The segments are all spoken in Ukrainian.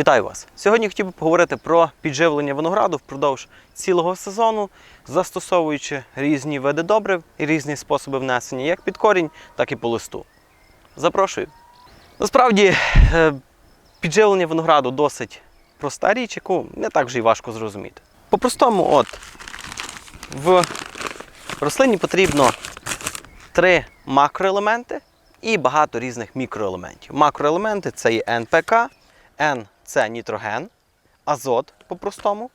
Вітаю вас! Сьогодні хотів би поговорити про підживлення винограду впродовж цілого сезону, застосовуючи різні види добрив і різні способи внесення як під корінь, так і по листу. Запрошую. Насправді, е, підживлення винограду досить проста річ, яку не так вже й важко зрозуміти. По-простому, от в рослині потрібно три макроелементи і багато різних мікроелементів. Макроелементи це є НПК, Н це нітроген, азот по-простому.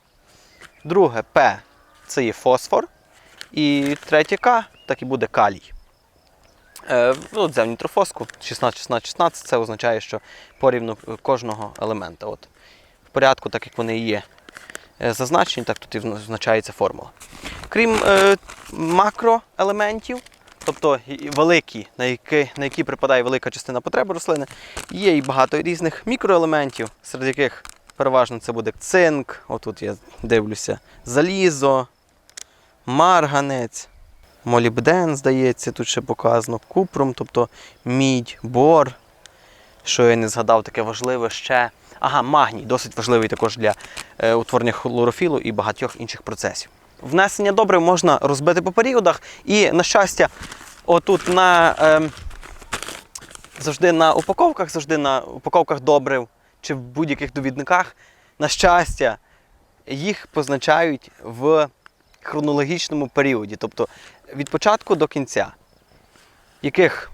Друге П це є фосфор. І третє К так і буде калій. Е, ну, взяв нітрофоску 16, 16, 16, це означає, що порівну кожного елемента. От, в порядку, так як вони є е, зазначені, так тут і означається формула. Крім е, макроелементів, тобто великі, на які, на які припадає велика частина потреби рослини, є і багато різних мікроелементів, серед яких переважно це буде цинк, отут я дивлюся, залізо, марганець, молібден, здається, тут ще показано, купром, тобто мідь, бор. Що я не згадав, таке важливе ще. Ага, магній, досить важливий також для е, утворення хлорофілу і багатьох інших процесів. Внесення добрив можна розбити по періодах, і, на щастя, отут на, ем, завжди на упаковках, завжди на упаковках добрив чи в будь-яких довідниках, на щастя, їх позначають в хронологічному періоді, тобто від початку до кінця. Яких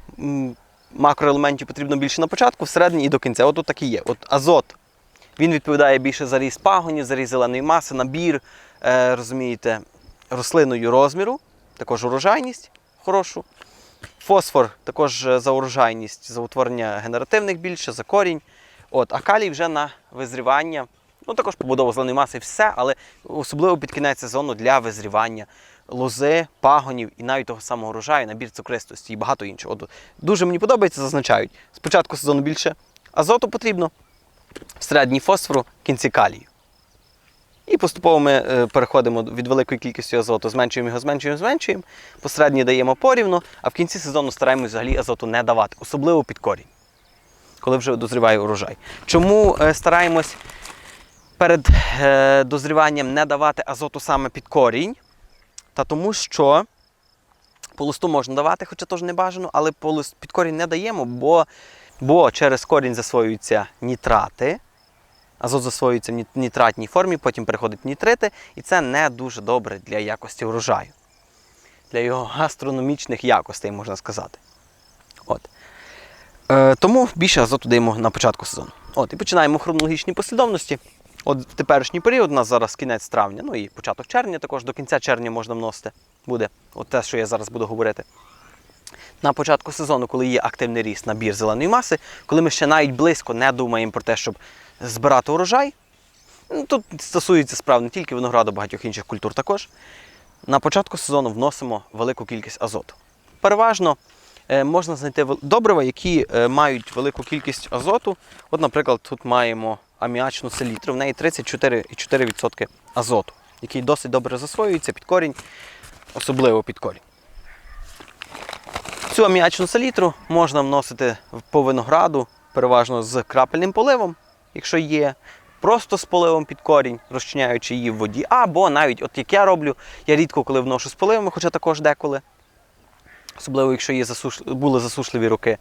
макроелементів потрібно більше на початку, всередині і до кінця. От тут так і є. От азот. Він відповідає більше за ріст пагонів, за ріст зеленої маси, набір, е, розумієте, рослиною розміру, також урожайність хорошу. Фосфор також е, за урожайність, за утворення генеративних більше, за корінь. От, а калій вже на визрівання, ну також побудову зеленої маси, все, але особливо під кінець сезону для визрівання лози, пагонів і навіть того самого урожаю, набір цукристості і багато іншого. От, дуже мені подобається, зазначають. Спочатку сезону більше азоту потрібно, середній фосфору, в кінці калію. І поступово ми е, переходимо від великої кількості азоту, зменшуємо його, зменшуємо, зменшуємо. Посередньо даємо порівну, а в кінці сезону стараємось взагалі азоту не давати, особливо під корінь, коли вже дозріває урожай. Чому е, стараємось перед е, дозріванням не давати азоту саме під корінь? Та тому що по листу можна давати, хоча теж не бажано, але по лист, під корінь не даємо, бо, бо через корінь засвоюються нітрати. Азот засвоюється в нітратній формі, потім переходить в нітрити, і це не дуже добре для якості урожаю, для його гастрономічних якостей, можна сказати. От. Е, тому більше азоту даємо на початку сезону. От, і починаємо в хронологічній послідовності. От в теперішній період, у нас зараз кінець травня, ну і початок червня, також до кінця червня можна вносити. Буде от те, що я зараз буду говорити. На початку сезону, коли є активний ріст набір зеленої маси, коли ми ще навіть близько не думаємо про те, щоб збирати урожай. Ну, Тут стосується справ не тільки винограду, багатьох інших культур також. На початку сезону вносимо велику кількість азоту. Переважно е, можна знайти добрива, які е, мають велику кількість азоту. От, наприклад, тут маємо аміачну селітру, в неї 34,4% азоту, який досить добре засвоюється під корінь, особливо під корінь. Цю аміачну селітру можна вносити по винограду, переважно з крапельним поливом, якщо є, просто з поливом під корінь, розчиняючи її в воді, або навіть, от як я роблю, я рідко коли вношу з поливами, хоча також деколи. Особливо, якщо є засуш... були засушливі роки.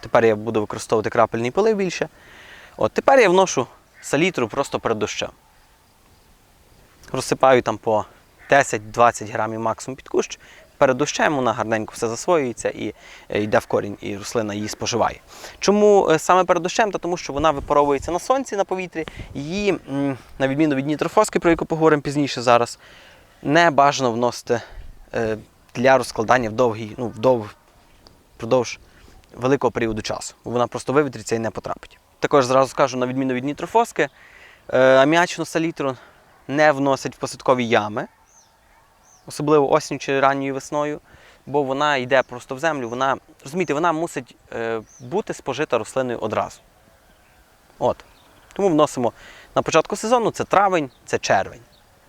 Тепер я буду використовувати крапельний полив більше. От тепер я вношу селітру просто перед дощем. Розсипаю там по 10-20 грамів максимум під кущ. Перед дощем вона гарненько все засвоюється і е, йде в корінь, і рослина її споживає. Чому е, саме перед дощем? Та тому що вона випаровується на сонці на повітрі, її, на відміну від нітрофоски, про яку поговоримо пізніше зараз, не бажано вносити е, для розкладання в довгий, ну, вдов, впродовж великого періоду часу. Вона просто вивітриться і не потрапить. Також зразу скажу, на відміну від нітрофоски, аміачну салітру не вносять в посадкові ями, особливо осінню чи ранньою весною, бо вона йде просто в землю. Вона, розумієте, вона мусить е, бути спожита рослиною одразу. От. Тому вносимо на початку сезону це травень, це червень.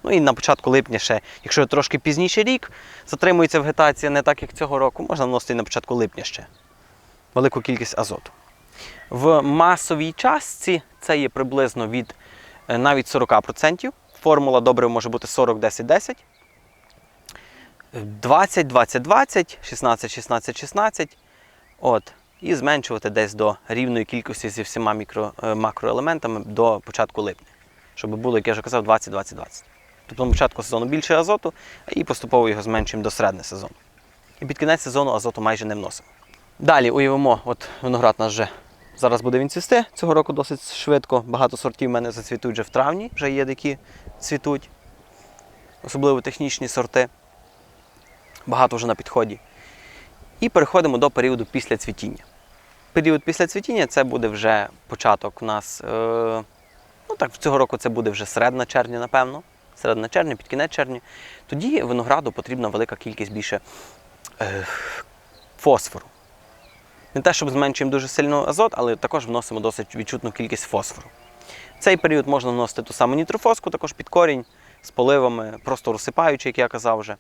Ну і на початку липня ще, якщо трошки пізніший рік, затримується вегетація не так, як цього року, можна вносити і на початку липня ще велику кількість азоту. В масовій частці це є приблизно від е, навіть 40%. Формула добрив може бути 40-10-10. 20, 20, 20, 16, 16, 16. От. І зменшувати десь до рівної кількості зі всіма мікро, е, макроелементами до початку липня. Щоб було, як я вже казав, 20, 20, 20. Тобто на початку сезону більше азоту, і поступово його зменшуємо до середини сезону. І під кінець сезону азоту майже не вносимо. Далі уявимо, от виноград наш вже зараз буде він цвісти. Цього року досить швидко. Багато сортів в мене зацвітуть вже в травні, вже є які цвітуть, особливо технічні сорти. Багато вже на підході. І переходимо до періоду після цвітіння. Період після цвітіння це буде вже початок у нас. Е, ну так, цього року це буде вже середина червня, напевно. Середина червня, під кінець червня. Тоді винограду потрібна велика кількість більше е, фосфору. Не те, щоб зменшуємо дуже сильно азот, але також вносимо досить відчутну кількість фосфору. В цей період можна вносити ту саму нітрофоску, також під корінь, з поливами, просто розсипаючи, як я казав вже.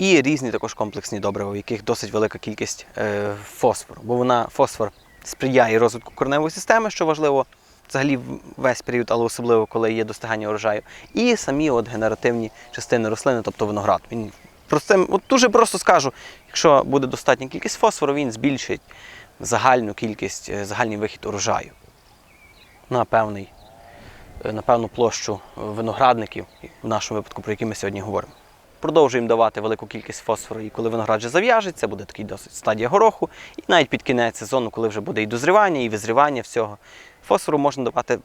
І різні також комплексні добрива, в яких досить велика кількість е, фосфору. Бо вона фосфор сприяє розвитку кореневої системи, що важливо взагалі весь період, але особливо коли є достигання урожаю. І самі от генеративні частини рослини, тобто виноград. Він простим, от дуже просто скажу, якщо буде достатня кількість фосфору, він збільшить загальну кількість, е, загальний вихід урожаю на певний, е, на певну площу виноградників, в нашому випадку, про які ми сьогодні говоримо. Продовжуємо давати велику кількість фосфору, і коли виноград вже зав'яжеться, буде такий досить стадія гороху. І навіть під кінець сезону, коли вже буде і дозрівання, і визрівання всього, фосфору можна давати.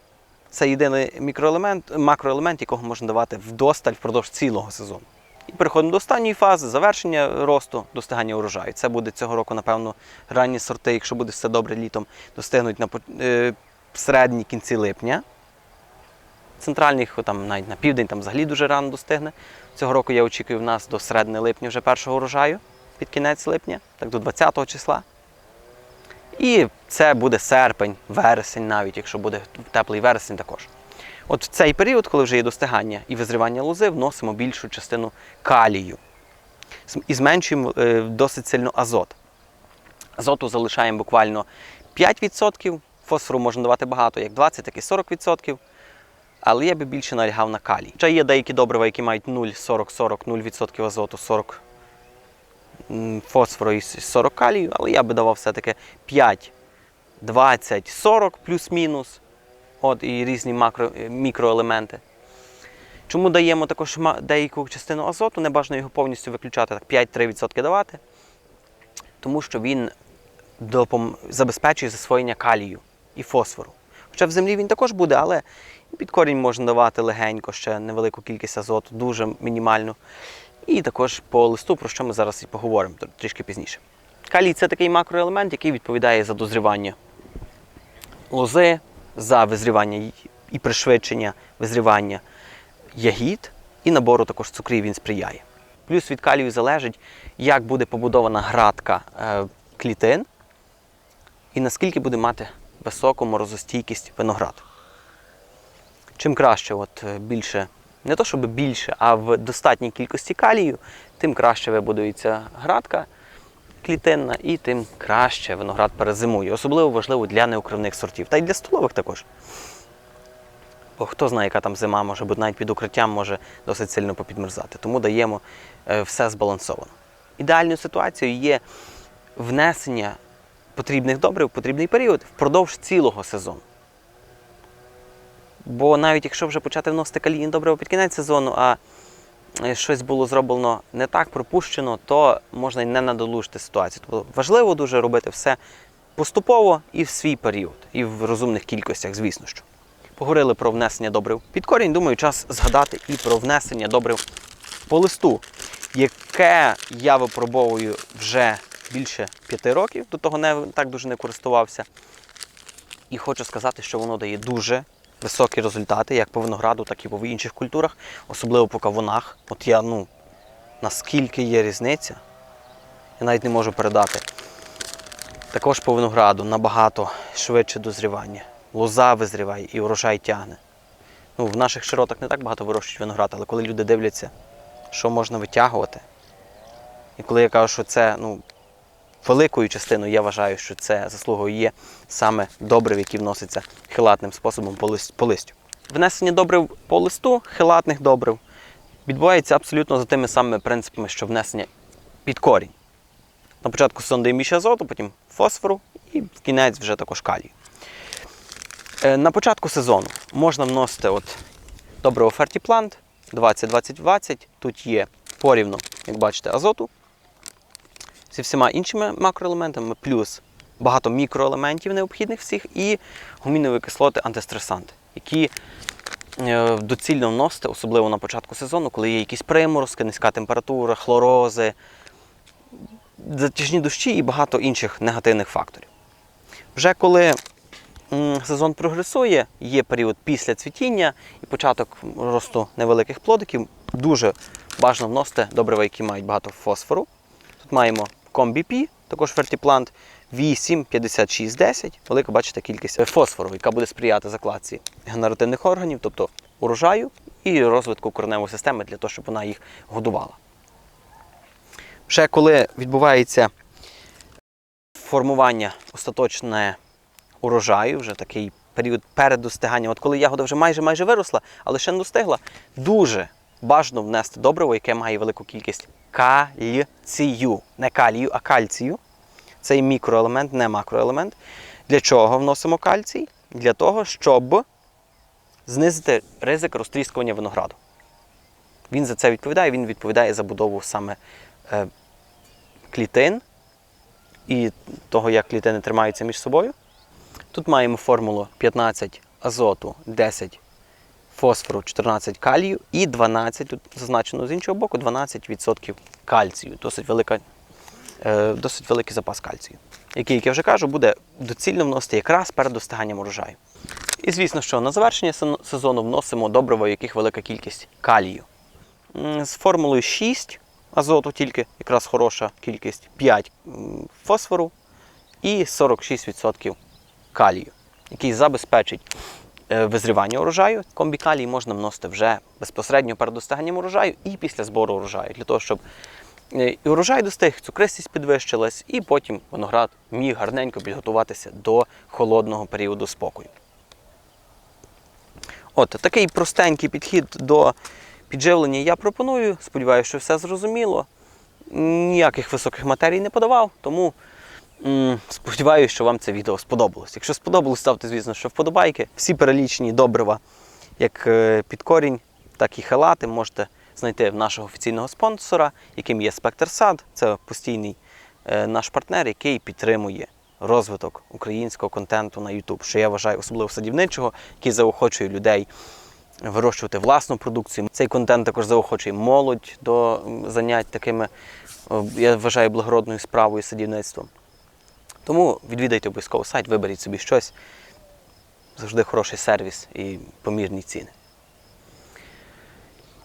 Це єдиний мікроелемент, макроелемент, якого можна давати вдосталь впродовж цілого сезону. І переходимо до останньої фази завершення росту, достигання урожаю. Це буде цього року, напевно, ранні сорти, якщо буде все добре літом, достигнуть на е, середні кінці липня. Центральних, там, навіть на південь, там взагалі дуже рано достигне. Цього року я очікую в нас до середини липня вже першого урожаю, під кінець липня, так до 20 числа. І це буде серпень, вересень, навіть якщо буде теплий вересень також. От в цей період, коли вже є достигання і визрівання лози, вносимо більшу частину калію і зменшуємо е, досить сильно азот. Азоту залишаємо буквально 5%, фосфору можна давати багато, як 20, так і 40%. Але я би більше налягав на калій. Ще є деякі добрива, які мають 0, 40, 40, 0% азоту, 40 фосфору і 40 калію, але я би давав все-таки 5, 20, 40 плюс-мінус. От і різні макро, е, мікроелементи. Чому даємо також деяку частину азоту, не бажано його повністю виключати, так 5-3% давати, тому що він допом... забезпечує засвоєння калію і фосфору. Хоча в землі він також буде, але під корінь можна давати легенько ще невелику кількість азоту, дуже мінімальну. І також по листу, про що ми зараз і поговоримо трішки пізніше. Калій це такий макроелемент, який відповідає за дозрівання лози, за визрівання і пришвидшення визрівання ягід, і набору також цукрів він сприяє. Плюс від калію залежить, як буде побудована градка е, клітин і наскільки буде мати високу морозостійкість виноград. Чим краще, от, е, більше, не то щоб більше, а в достатній кількості калію, тим краще вибудується градка клітинна і тим краще виноград перезимує. Особливо важливо для неукривних сортів, та й для столових також. Бо хто знає, яка там зима може бути, навіть під укриттям може досить сильно попідмерзати. Тому даємо е, все збалансовано. Ідеальною ситуацією є внесення потрібних добрив потрібний період впродовж цілого сезону. Бо навіть якщо вже почати вносити калійні добрива під кінець сезону, а е, щось було зроблено не так, пропущено, то можна й не надолужити ситуацію. Тобто важливо дуже робити все поступово і в свій період, і в розумних кількостях, звісно що. Поговорили про внесення добрив під корінь. Думаю, час згадати і про внесення добрив по листу, яке я випробовую вже більше п'яти років, до того не так дуже не користувався. І хочу сказати, що воно дає дуже високі результати, як по винограду, так і по інших культурах, особливо по кавунах. От я, ну, наскільки є різниця, я навіть не можу передати. Також по винограду набагато швидше дозрівання. Лоза визріває і урожай тягне. Ну, в наших широтах не так багато вирощують виноград, але коли люди дивляться, що можна витягувати, і коли я кажу, що це ну, великою частиною я вважаю, що це заслугою є саме добрив, які вносяться хилатним способом по листю. Внесення добрив по листу, хилатних добрив, відбувається абсолютно за тими самими принципами, що внесення під корінь. На початку сезону даємо більше азоту, потім фосфору і в кінець вже також калію. Е, На початку сезону можна вносити от добриво Фертіплант 20-20-20. Тут є порівну, як бачите, азоту зі всіма іншими макроелементами, плюс багато мікроелементів необхідних всіх, і гумінові кислоти антистресанти, які е, доцільно вносити, особливо на початку сезону, коли є якісь приморозки, низька температура, хлорози, затяжні дощі і багато інших негативних факторів. Вже коли сезон прогресує, є період після цвітіння і початок росту невеликих плодиків, дуже бажано вносити добрива, які мають багато фосфору. Тут маємо комбі також фертіплант 8, 56, 10. Велика, бачите, кількість фосфору, яка буде сприяти закладці генеративних органів, тобто урожаю і розвитку кореневої системи для того, щоб вона їх годувала. Вже коли відбувається формування остаточне урожаю, вже такий період перед достиганням, от коли ягода вже майже майже виросла, але ще не достигла, дуже бажано внести добриво, яке має велику кількість кальцію. Не калію, а кальцію. Це мікроелемент, не макроелемент. Для чого вносимо кальцій? Для того, щоб знизити ризик розтріскування винограду. Він за це відповідає, він відповідає за будову саме е, клітин і того, як клітини тримаються між собою. Тут маємо формулу 15 азоту, 10 фосфору, 14 калію і 12, тут зазначено з іншого боку, 12% кальцію. Досить, велика, е, досить великий запас кальцію, який, як я вже кажу, буде доцільно вносити якраз перед достиганням урожаю. І звісно, що на завершення сезону вносимо добрива, в яких велика кількість калію. З формулою 6 азоту тільки якраз хороша кількість 5 фосфору і 46% калію, який забезпечить визрівання урожаю. Комбікалій можна вносити вже безпосередньо перед достиганням урожаю і після збору урожаю, для того, щоб е, і урожай достиг, цукристість підвищилась, і потім виноград міг гарненько підготуватися до холодного періоду спокою. От такий простенький підхід до підживлення я пропоную. Сподіваюся, що все зрозуміло. Ніяких високих матерій не подавав, тому сподіваюся, що вам це відео сподобалось. Якщо сподобалось, ставте, звісно, що вподобайки. Всі перелічені добрива, як е, під корінь, так і хелати, можете знайти в нашого офіційного спонсора, яким є Спектр Сад. Це постійний е, наш партнер, який підтримує розвиток українського контенту на YouTube, що я вважаю особливо садівничого, який заохочує людей вирощувати власну продукцію. Цей контент також заохочує молодь до занять такими, я вважаю, благородною справою садівництвом. Тому відвідайте обов'язково сайт, виберіть собі щось. Завжди хороший сервіс і помірні ціни.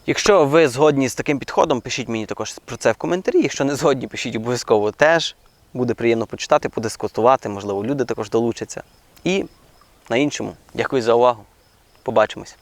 Якщо ви згодні з таким підходом, пишіть мені також про це в коментарі. Якщо не згодні, пишіть обов'язково теж. Буде приємно почитати, подискутувати, можливо, люди також долучаться. І на іншому, дякую за увагу. Побачимось.